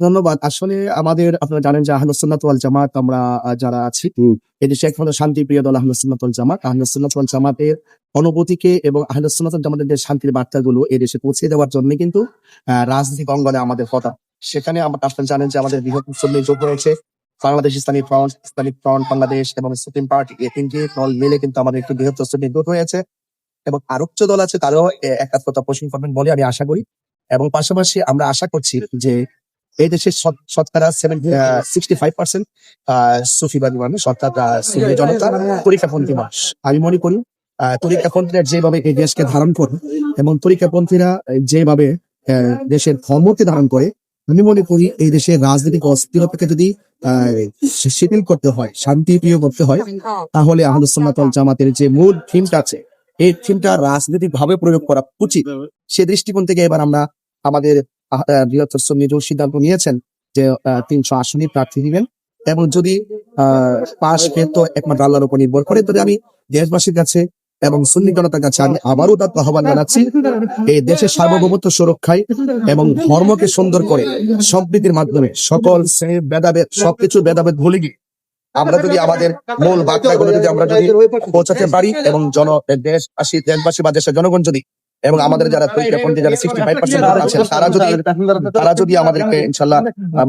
ধন্যবাদ। আসলে আমাদের, আপনারা জানেন যে ওয়াল জামাত, আমরা যারা আছি এই দেশে একমাত্র শান্তি প্রিয় দল ওয়াল জামাত। ওয়াল জামাতের অনুভূতিকে এবং ওয়াল জামাতের যে শান্তির বার্তাগুলো দেশে পৌঁছে দেওয়ার জন্য কিন্তু রাজনৈতিক অঙ্গনে আমাদের কথা। সেখানে আমরা আপনারা জানেন যে আমাদের বৃহৎ মুসলিম যোগ রয়েছে বাংলাদেশ ইসলামী ফ্রন্ট ইসলামিক ফ্রন্ট বাংলাদেশ এবং সুপ্রিম পার্টি এই তিনটি দল মিলে কিন্তু আমাদের একটি বৃহৎ মুসলিম জোট হয়েছে। এবং আরও কিছু দল আছে, তারাও একাত্মতা পোষণ করবেন বলে আমি আশা করি। এবং পাশাপাশি আমরা আশা করছি যে এই দেশের শত- শতকরা সিক্সটি ফাইভ পার্সেন্ট সুফিবাদী মানুষ অর্থাৎ জনতা তরিকাপন্থী মানুষ। আমি মনে করি তরিকাপন্থীরা যেভাবে এই দেশকে ধারণ করে এবং তরিকাপন্থীরা যেভাবে দেশের ধর্মকে ধারণ করে আমি মনে করি এই দেশের রাজনৈতিক অস্থিরতাকে যদি আহ, শিথিল করতে হয় শান্তি প্রিয় করতে হয় তাহলে ওয়াল জামাতের যে মূল থিমটা আছে এই থিমটা রাজনৈতিক ভাবে প্রয়োগ করা উচিত। সে দৃষ্টিকোণ থেকে এবার আমরা আমাদের বৃহত্তর শ্রমিক সিদ্ধান্ত নিয়েছেন যে তিনশো আসনী প্রার্থী দিবেন এবং যদি পাশ পেয়ে তো একমাত্র আল্লাহর উপর নির্ভর করে, তবে আমি দেশবাসীর কাছে এবং সুন্নি জনতার কাছে আমি আবারও তার আহ্বান জানাচ্ছি, এই দেশের সার্বভৌমত্ব সুরক্ষায় এবং ধর্মকে সুন্দর করে সম্প্রীতির মাধ্যমে সকল শ্রেণির ভেদাভেদ সবকিছু ভেদাভেদ ভুলে গিয়ে আমরা যদি আমাদের মূল বার্তাগুলো যদি আমরা যদি পৌঁছাতে পারি এবং জন, দেশবাসী দেশবাসী বা দেশের জনগণ যদি এবং আমাদের যারা তরিকাপন্থী যারা সিক্সটি ফাইভ পার্সেন্ট আছেন তারা যদি তারা যদি আমাদেরকে ইনশাল্লাহ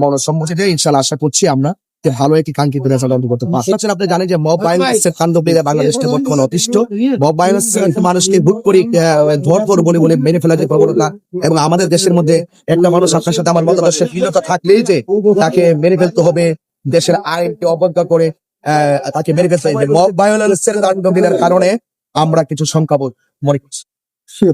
মনসম্মতি দেয় ইনশাল্লাহ আশা করছি আমরা ভালো একটি কাঙ্ক্ষিত রেজাল্ট অন্তর্গত পাচ্ছি আচ্ছা, আপনি জানেন যে মব ভায়োলেন্সের কাণ্ডবীরা বাংলাদেশকে বর্তমানে অতিষ্ঠ। মব ভায়োলেন্স মানুষকে ভুট করে ধর বলে বলে মেরে ফেলার যে প্রবণতা। এবং আমাদের দেশের মধ্যে একটা মানুষ আপনার সাথে আমার মতাদর্শের ভিন্নতা থাকলেই যে তাকে মেনে ফেলতে হবে দেশের আইনকে অবজ্ঞা করে আহ, তাকে মেরে ফেলতে হবে। মব ভায়োলেন্সের কাণ্ডবীরের কারণে আমরা কিছু সংখ্যাবোধ মনে করছি। все